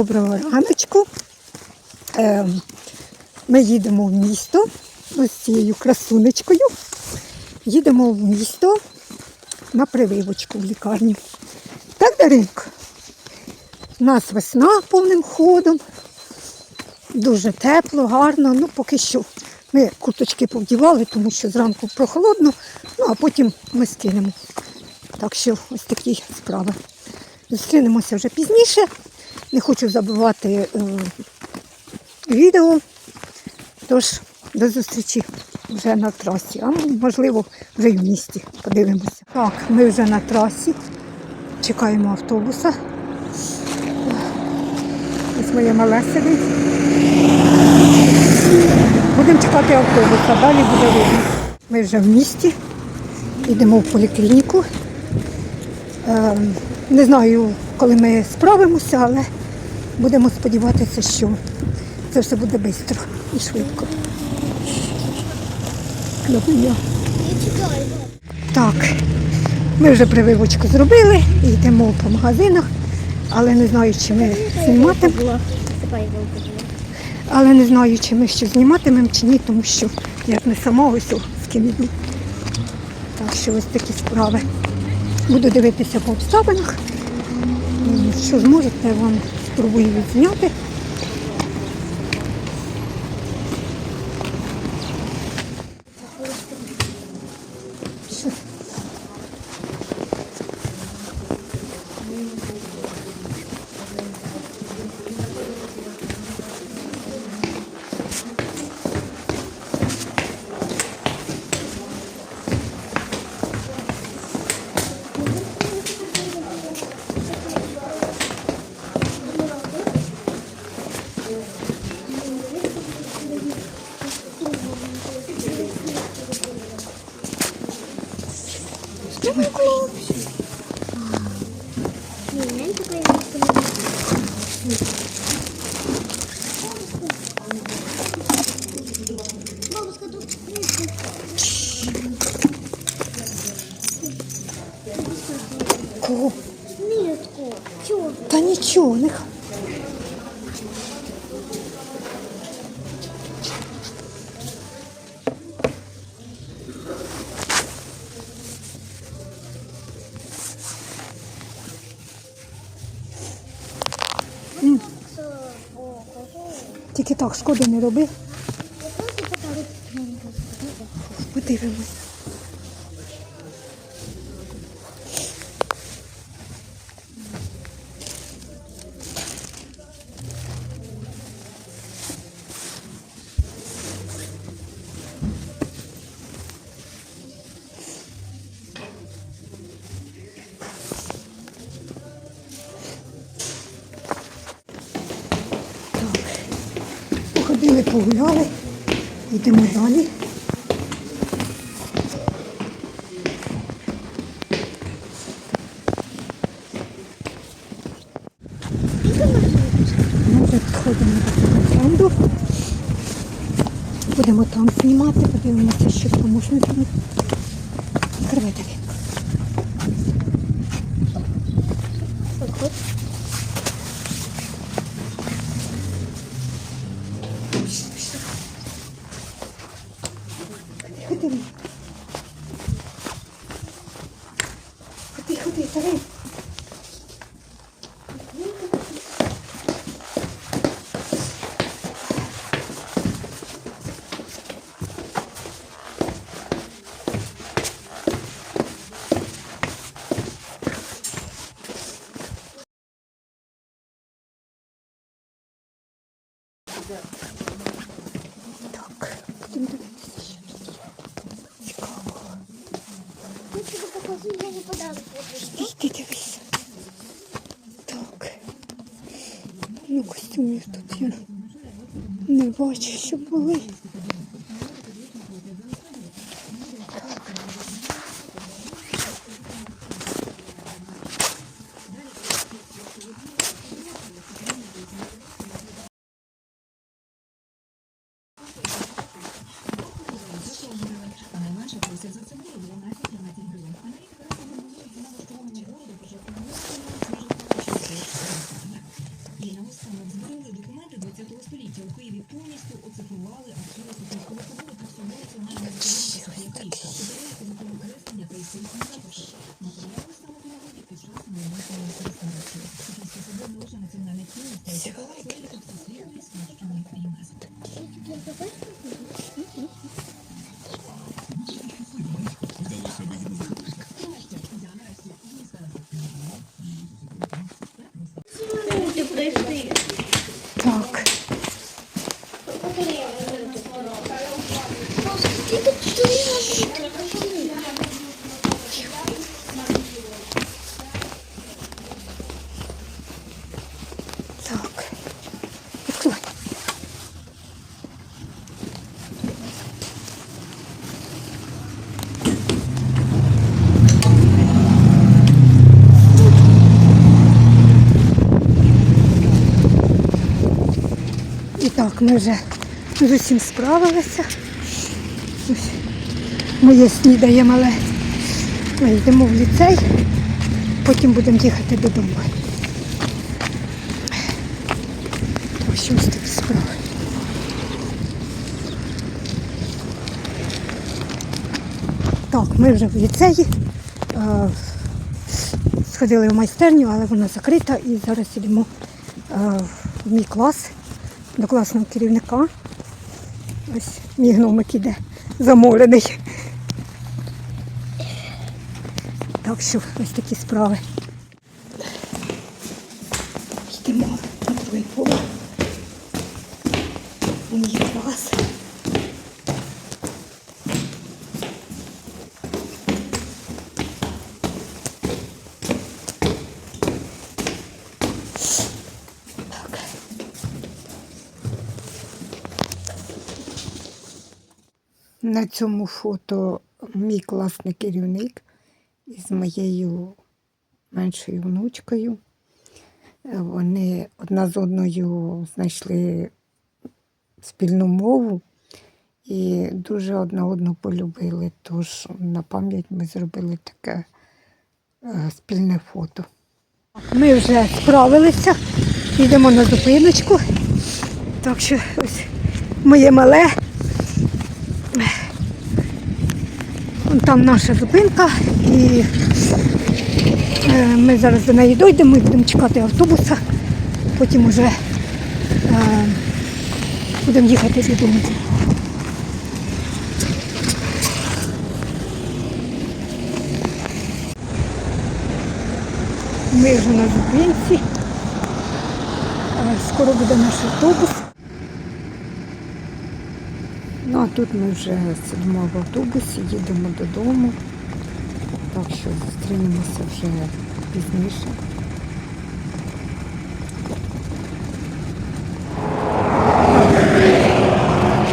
Доброго раночку. Ем, Ми їдемо в місто ось цією красунечкою. Їдемо в місто на прививочку в лікарню. Так, Даринко? У нас весна повним ходом. Дуже тепло, гарно. Ну, поки що ми курточки повдівали, тому що зранку прохолодно, ну а потім ми скинемо. Так що ось такі справи. Зустрінемося вже пізніше. Не хочу забувати е, відео. Тож, до зустрічі вже на трасі, а можливо, вже й в місті. Подивимося. Так, ми вже на трасі. Чекаємо автобуса. Ось моє мале сидить. Будемо чекати автобуса, далі буде видно. Ми вже в місті, йдемо в поліклініку. Ем, Не знаю, коли ми справимося, але будемо сподіватися, що це все буде швидко і швидко. Так, ми вже прививочку зробили і йдемо по магазинах, але не знаю, чи ми зніматимемо. Але не знаю, чи ми ще зніматимемо чи ні, тому що я не сама ось з ким іду. Так що ось такі справи. Буду дивитися по обставинах. Що зможете, вам спробую відзняти. Тільки так, шкоди не роби. Я просто покажу. Подивимось. Так. Походили, погуляли, йдемо далі. Ми вже підходимо до фонду. Будемо там знімати, подивимося, що там можна зробити. Putih-putih, tarik. Бачу, що ми вже з усім справилися. Ось Моє снідає мале. Ми йдемо в ліцей, потім будемо їхати додому. Що ось такі справи. Так, ми вже в ліцеї. Е, Сходили в майстерню, але вона закрита і зараз йдемо е, в мій клас до класного керівника. Ось мій гномик іде замолений. Так що ось такі справи. Йдемо на другий поверх. У мій клас. Так. На цьому фото мій класний керівник із моєю меншою внучкою. Е, Вони одна з одною знайшли спільну мову і дуже одна одну полюбили. Тож на пам'ять ми зробили таке е, спільне фото. Ми вже справилися, йдемо на зупиночку. Так що ось моє мале. Там наша зупинка, і е, ми зараз до неї дійдемо і будемо чекати автобуса. Потім вже е, будемо їхати додому. Ми вже на зупинці. Е, Скоро буде наш автобус. Ну а тут ми вже сидимо в автобусі, їдемо додому. Так що зустрінемося вже пізніше.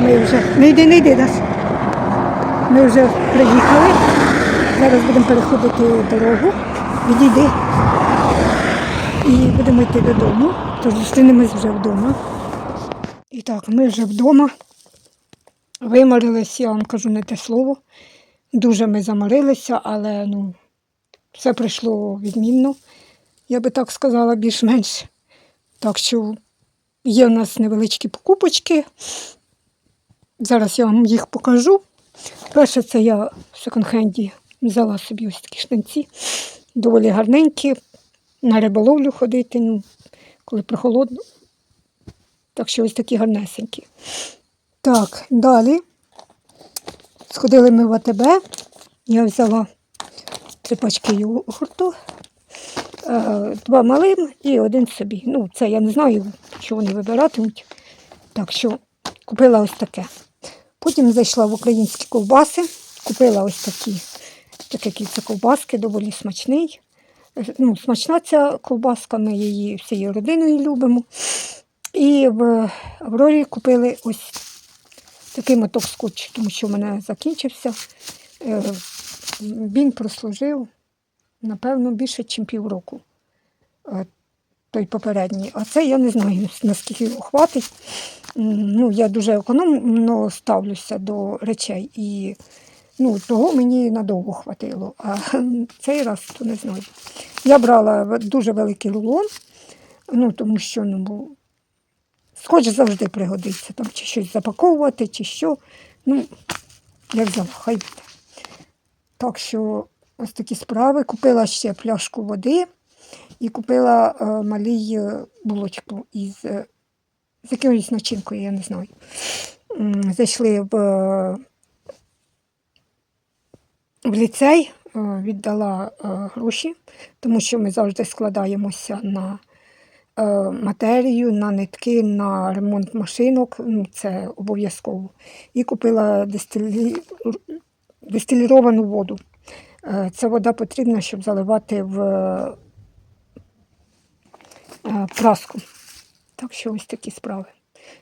Ми вже. Не йди, не йди, Даш. Ми вже приїхали. Зараз будемо переходити дорогу. Відійди. І будемо йти додому. Тож зустрінемось вже вдома. І так, ми вже вдома. Виморились, я вам кажу не те слово. Дуже ми заморилися, але ну, все пройшло відмінно. Я би так сказала, більш-менш. Так що є в нас невеличкі покупочки. Зараз я вам їх покажу. Перше, це я в секонд-хенді взяла собі ось такі штанці. Доволі гарненькі. На риболовлю ходити, ну, коли прохолодно. Так що ось такі гарнесенькі. Так, далі. Сходили ми в АТБ. Я взяла три пачки йогурту, е, два малим і один собі. Ну, це я не знаю, що вони вибиратимуть. Так що купила ось таке. Потім зайшла в українські ковбаси, купила ось такі, такі кільця ковбаски, доволі смачний. Е, Ну, смачна ця ковбаска, ми її всією родиною любимо. І в Аврорі купили ось такий моток скотчу, тому що в мене закінчився. Е, Він прослужив, напевно, більше, ніж півроку. Е, Той попередній. А це я не знаю, наскільки його хватить. Ну, я дуже економно ставлюся до речей. І ну, того мені надовго хватило. А цей раз то не знаю. Я брала дуже великий рулон, ну, тому що ну, Скотч завжди пригодиться, там чи щось запаковувати, чи що. Ну, як буде. Так що ось такі справи. Купила ще пляшку води і купила е, малій е, булочку із, е, з якоюсь начинкою, я не знаю. Зайшли в, е, в ліцей, е, віддала гроші, тому що ми завжди складаємося на матерію, на нитки, на ремонт машинок. Ну, це обов'язково. І купила дистилі... дистиліровану воду. Е, Ця вода потрібна, щоб заливати в е, праску. Так що ось такі справи.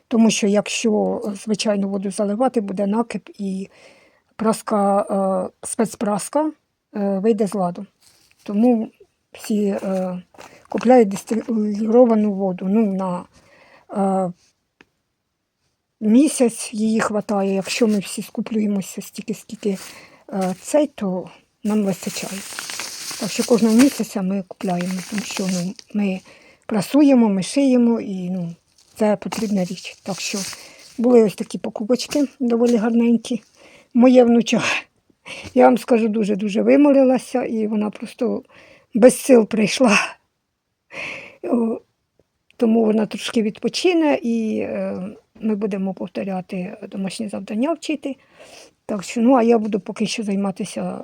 Тому що якщо звичайну воду заливати, буде накип і праска, е, спецпраска е, вийде з ладу. Тому всі е, купляють дистиліровану воду. Ну, на е, місяць її вистачає. Якщо ми всі скуплюємося стільки, скільки е, цей, то нам вистачає. Так що кожного місяця ми купляємо, тому що ну, ми прасуємо, ми шиємо і ну, це потрібна річ. Так що були ось такі покупочки доволі гарненькі. Моє внуча, я вам скажу, дуже-дуже виморилася, і вона просто без сил прийшла. Тому вона трошки відпочине і е, ми будемо повторяти домашні завдання вчити. Так що, ну, а я буду поки що займатися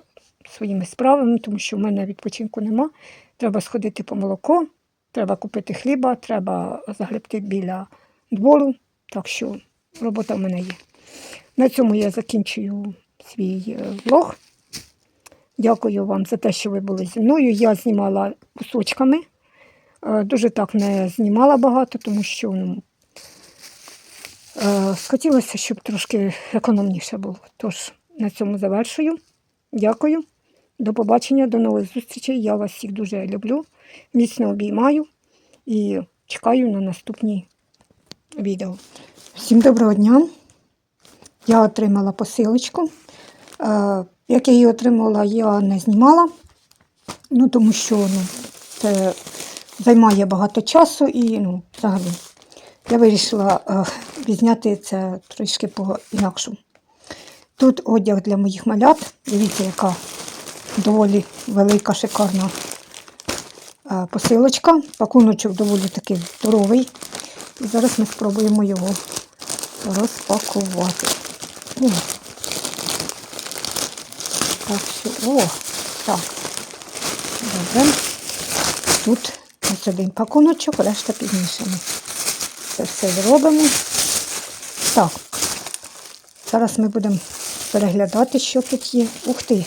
своїми справами, тому що в мене відпочинку нема. Треба сходити по молоко, треба купити хліба, треба загребти біля двору. Так що робота в мене є. На цьому я закінчую свій е, влог. Дякую вам за те, що ви були зі мною. Я знімала кусочками. Е, Дуже так не знімала багато, тому що ну, е, хотілося, щоб трошки економніше було. Тож на цьому завершую. Дякую. До побачення, до нових зустрічей. Я вас всіх дуже люблю, міцно обіймаю і чекаю на наступні відео. Всім доброго дня. Я отримала посилочку. Як я її отримала, я не знімала, ну, тому що ну, це займає багато часу і ну, взагалі я вирішила е, відзняти це трішки по-інакшому. Тут одяг для моїх малят. Дивіться, яка доволі велика, шикарна е, посилочка. Пакуночок доволі такий здоровий. І зараз ми спробуємо його розпакувати. О. Так, що, о, так. Добре. Тут ось один пакуночок, решта пізніше це все зробимо. Так. Зараз ми будемо переглядати, що тут є. Ух ти!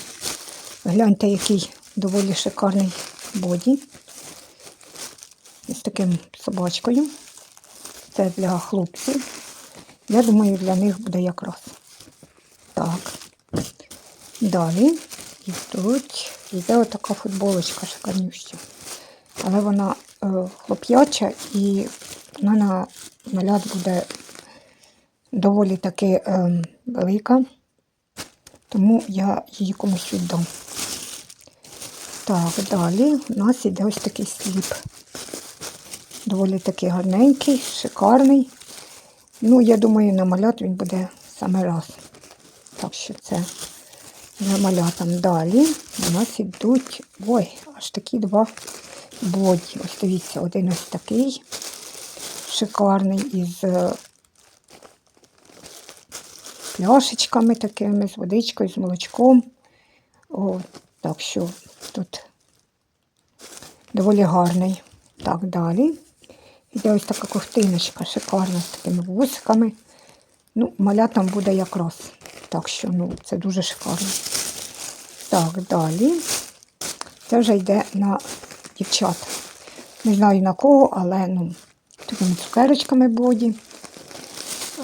Гляньте, який доволі шикарний боді. Із таким собачкою. Це для хлопців. Я думаю, для них буде якраз. Так. Далі йдуть, йде отака футболочка шикарнюща. Але вона е, хлоп'яча і вона на малят буде доволі таки е, велика. Тому я її комусь віддам. Так, далі у нас іде ось такий сліп. Доволі такий гарненький, шикарний. Ну, я думаю, на малят він буде саме раз. Так що це малятам. Далі у нас ідуть, ой, аж такі два боді. Ось дивіться, один ось такий шикарний із е, пляшечками такими, з водичкою, з молочком. О, так що тут доволі гарний. Так, далі. Іде ось така ковтиночка шикарна з такими вусиками. Ну, малятам буде якраз. Так що, ну, це дуже шикарно. Так, далі. Це вже йде на дівчат. Не знаю на кого, але ну, такими цукерочками боді.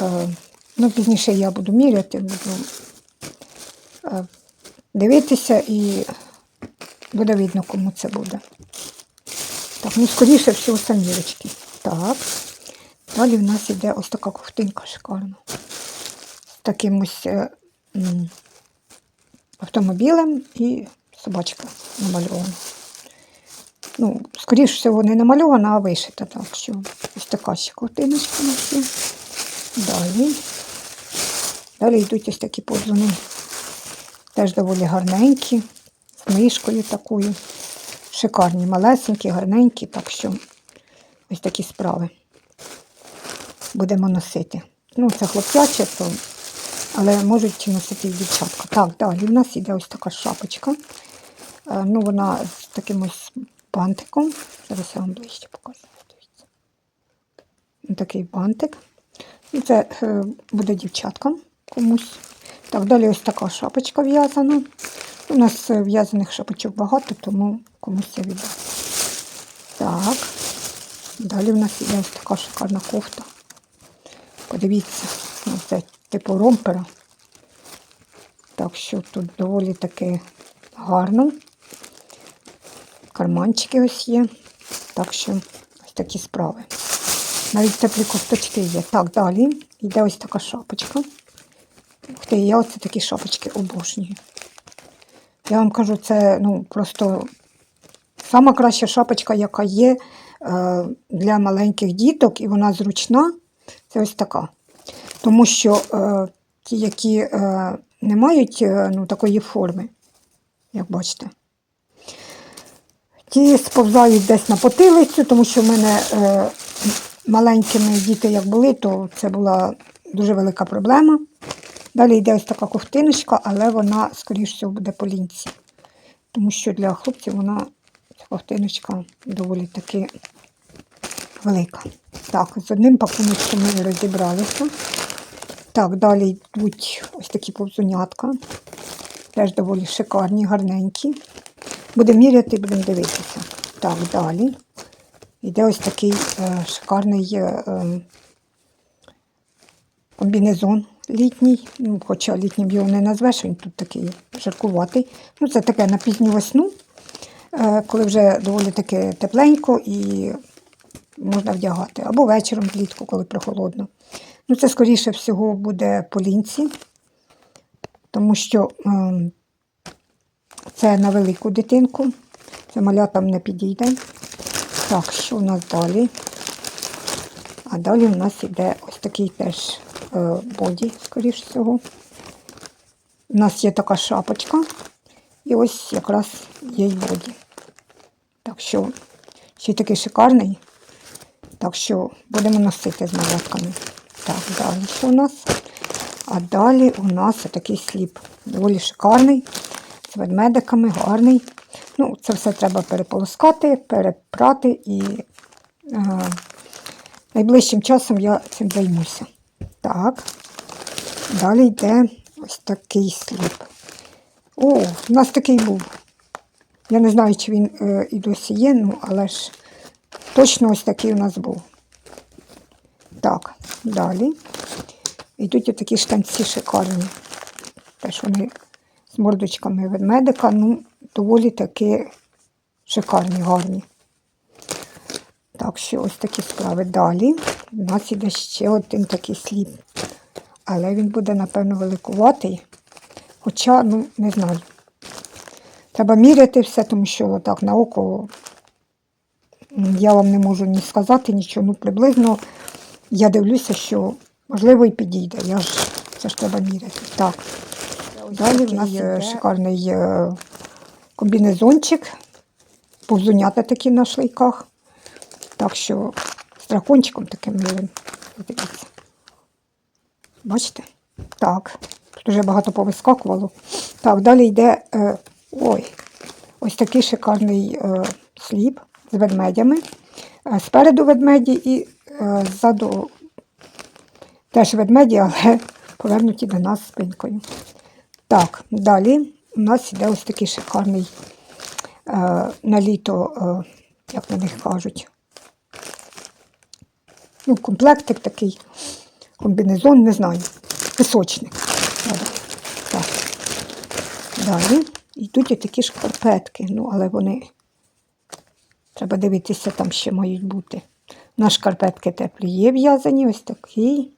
Е, ну, пізніше я буду міряти, буду е, дивитися і буде видно, кому це буде. Так, ну скоріше всього самірочки. Так. Далі в нас іде ось така ковтинка шикарна. З таким ось е, автомобілем і собачка намальована. Ну, скоріше всього, не намальована, а вишита. Так що ось така ще ковтиночка у нас є. Далі. Далі йдуть ось такі повзуни. Теж доволі гарненькі, з мишкою такою. Шикарні, малесенькі, гарненькі, так що ось такі справи. Будемо носити. Ну, це хлопчаче, то, але можуть носити і дівчатка. Так, далі в нас іде ось така шапочка. Е, Ну, вона з таким ось бантиком. Зараз я вам ближче покажу. Такий бантик. Це е, буде дівчаткам комусь. Так, далі ось така шапочка в'язана. У нас в'язаних шапочок багато, тому комусь це віддам. Так. Далі в нас іде ось така шикарна кофта. Подивіться, ну, це типу ромпера. Так що тут доволі таки гарно. Карманчики ось є. Так що ось такі справи. Навіть теплі кофточки є. Так, далі йде ось така шапочка. Ух ти, я оце такі шапочки обожнюю. Я вам кажу, це ну, просто сама краща шапочка, яка є е, для маленьких діток, і вона зручна, це ось така. Тому що е, ті, які е, не мають е, ну, такої форми, як бачите, ті сповзають десь на потилицю, тому що в мене е, маленькими діти як були, то це була дуже велика проблема. Далі йде ось така ковтиночка, але вона, скоріш всього, буде по лінці. Тому що для хлопців вона, ця ковтиночка, доволі таки велика. Так, з одним пакуночком ми розібралися. Так, далі йдуть ось такі повзунятка. Теж доволі шикарні, гарненькі. Будемо міряти, будемо дивитися. Так, далі. Йде ось такий е, шикарний е, е, комбінезон літній. Ну, хоча літнім його не назвеш, він тут такий жаркуватий. Ну, це таке на пізню весну, е, коли вже доволі таки тепленько і можна вдягати. Або вечором влітку, коли прохолодно. Ну, це, скоріше всього, буде по лінці, тому що ем, це на велику дитинку. Це малятам не підійде. Так, що у нас далі? А далі у нас іде ось такий теж е, боді, скоріш всього. У нас є така шапочка, і ось якраз є й боді. Так що ще й такий шикарний. Так що будемо носити з малятками. Так, далі що у нас? А далі у нас такий сліп. Доволі шикарний, з ведмедиками, гарний. Ну, це все треба переполоскати, перепрати і е, найближчим часом я цим займуся. Так. Далі йде ось такий сліп. О, у нас такий був. Я не знаю, чи він е, і досі є, ну, але ж точно ось такий у нас був. Так, далі. Йдуть такі штанці шикарні. Теж вони з мордочками ведмедика, ну, доволі таки шикарні, гарні. Так що ось такі справи. Далі у нас іде ще один такий сліп. Але він буде, напевно, великуватий. Хоча, ну, не знаю. Треба міряти все, тому що так на око я вам не можу ні сказати нічого. Ну, приблизно я дивлюся, що можливо і підійде. Я ж це ж треба міряти. Так. Далі в нас є шикарний е, комбінезончик, повзунята такі на шлейках. Так що з дракончиком таким милим. Дивіться. Бачите? Так. Тут вже багато повискакувало. Так, далі йде е, ой, ось такий шикарний е, сліп з ведмедями. Е, спереду ведмеді і е, ззаду теж ведмеді, але повернуті до нас спинкою. Так, далі у нас йде ось такий шикарний е, на літо, е, як на них кажуть. Ну, комплектик такий, комбінезон, не знаю, пісочник. Так. Далі йдуть такі шкарпетки, ну, але вони, треба дивитися, там ще мають бути. На шкарпетки теплі є в'язані, ось такий.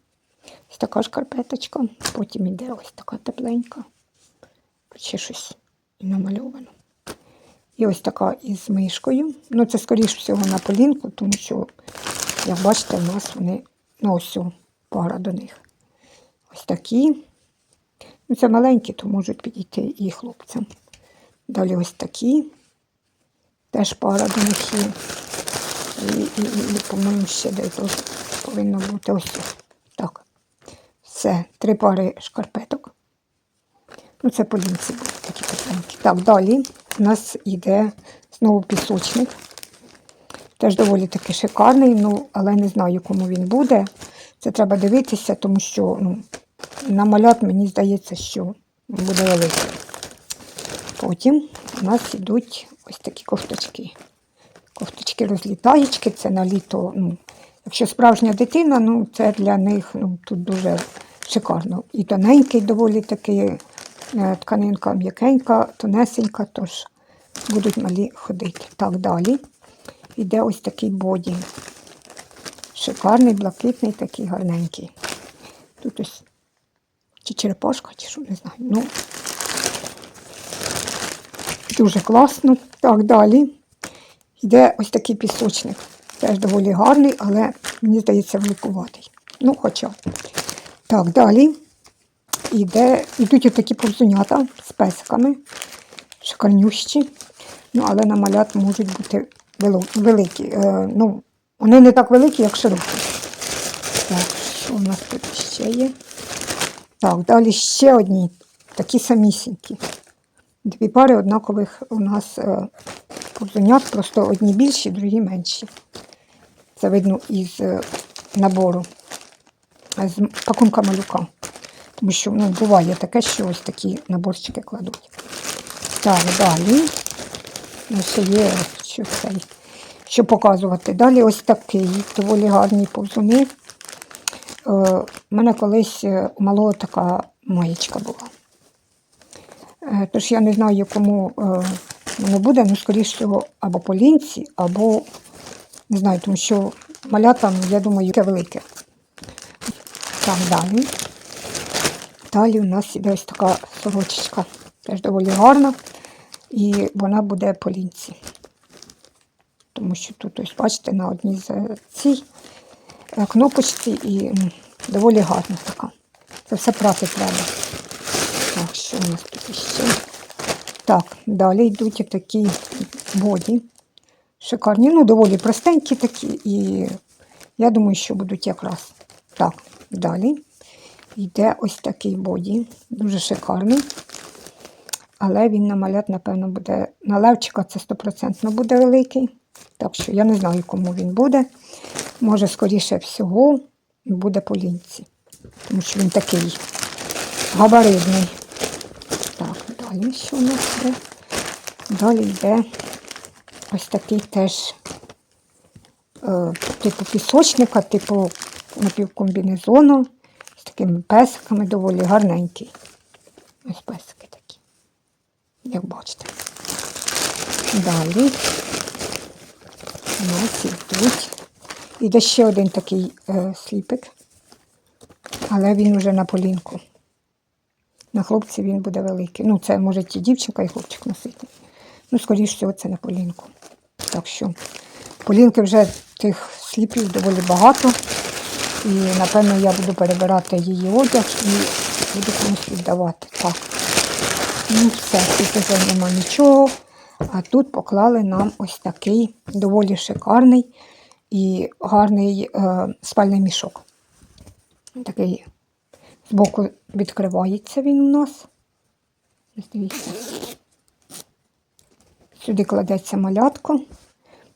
Ось така шкарпеточка. Потім йде ось така тепленька. Ще щось намальовано. І ось така із мишкою. Ну, це, скоріш всього, на полінку, тому що Як бачите, у нас вони, ну пара до них. Ось такі. Ну, це маленькі, то можуть підійти і хлопцям. Далі ось такі. Теж пара до них є. І, і, і, по-моєму, ще десь повинно бути ось. Так. Все, три пари шкарпеток. Ну, це по лінці будуть такі тепленькі. Так, далі у нас йде знову пісочник. Теж доволі таки шикарний, ну, але не знаю, кому він буде. Це треба дивитися, тому що ну, на малят мені здається, що буде великий. Потім у нас йдуть ось такі кофточки. Кофточки розлітаєчки, це на літо. Ну, якщо справжня дитина, ну це для них ну, тут дуже шикарно. І тоненький доволі такий, е, тканинка м'якенька, тонесенька, тож будуть малі ходити. Так, далі. Іде ось такий боді. Шикарний, блакитний, такий гарненький. Тут ось чи черепашка, чи що, не знаю. Ну, дуже класно. Так, далі. Йде ось такий пісочник. Теж доволі гарний, але мені здається, великуватий. Ну, хоча. Так, далі. Іде, йдуть отакі повзунята з песиками. Шикарнющі. Ну, але на малят можуть бути великі. Е, ну, вони не так великі, як широкі. Так, що у нас тут ще є? Так, далі ще одні, такі самісінькі. Дві пари однакових у нас е, повзунят, просто одні більші, другі менші. Це видно із е, набору, з пакунка малюка. Тому що ну, буває таке, що ось такі наборчики кладуть. Так, далі. Ну, ще є що, цей, що показувати. Далі ось такий доволі гарні повзуни. Е, У мене колись е, у малого така маєчка була. Е, Тож я не знаю, кому е, воно буде, ну, скоріш або по лінці, або не знаю, тому що малята, ну, я думаю, таке велике. Так, далі. Далі у нас іде ось така сорочечка. Теж доволі гарна. І вона буде по лінці. Тому що тут, ось, бачите, на одній з цій е, кнопочці і доволі гарна така. Це все прати треба. Так, що у нас ще? Так, далі йдуть такі боді. Шикарні, ну, доволі простенькі такі, і я думаю, що будуть якраз. Так, далі йде ось такий боді, дуже шикарний. Але він на малят, напевно, буде. На левчика це 100% буде великий. Так що я не знаю, кому він буде. Може, скоріше всього, буде по лінці. Тому що він такий габаритний. Далі що у нас йде? Далі йде ось такий теж е, типу пісочника, типу напівкомбінезону з такими песиками доволі гарненький. Ось песики такі, як бачите. Далі у нас йдуть. Іде ще один такий е, сліпик, але він вже на полінку. На хлопці він буде великий. Ну, це може і дівчинка, і хлопчик носити. Ну, скоріш всього, це на полінку. Так що полінки вже тих сліпів доволі багато. І, напевно, я буду перебирати її одяг і буду комусь віддавати. Так. Ну, все, тут нема нічого. А тут поклали нам ось такий доволі шикарний і гарний е, спальний мішок. Такий збоку відкривається він у нас. Дивіться. Сюди кладеться малятко.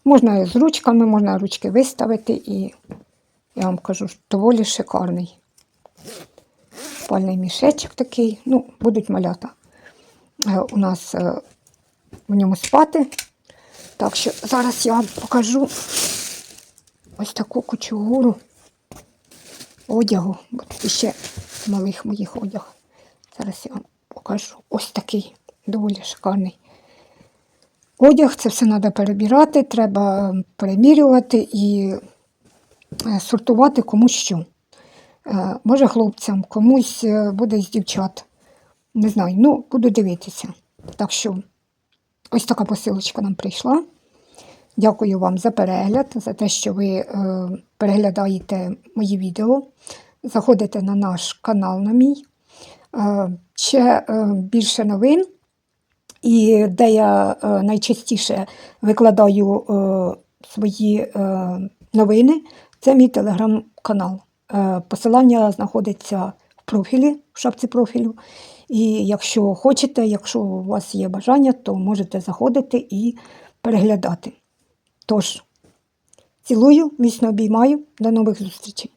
Можна з ручками, можна ручки виставити і я вам кажу, доволі шикарний. Спальний мішечок такий. Ну, будуть малята. Е, У нас е, в ньому спати. Так що зараз я вам покажу ось таку кучугуру одягу. Тут ще малих моїх одяг. Зараз я вам покажу. Ось такий доволі шикарний. Одяг, це все треба перебирати, треба перемірювати і е, сортувати комусь що. Е, Може хлопцям, комусь е, буде з дівчат. Не знаю, ну, буду дивитися. Так що ось така посилочка нам прийшла. Дякую вам за перегляд, за те, що ви переглядаєте мої відео. Заходите на наш канал на мій. Е, ще е, більше новин. І де я е, найчастіше викладаю свої новини, це мій телеграм-канал. Посилання знаходиться в профілі, в шапці профілю. І якщо хочете, якщо у вас є бажання, то можете заходити і переглядати. Тож, цілую, міцно обіймаю, до нових зустрічей.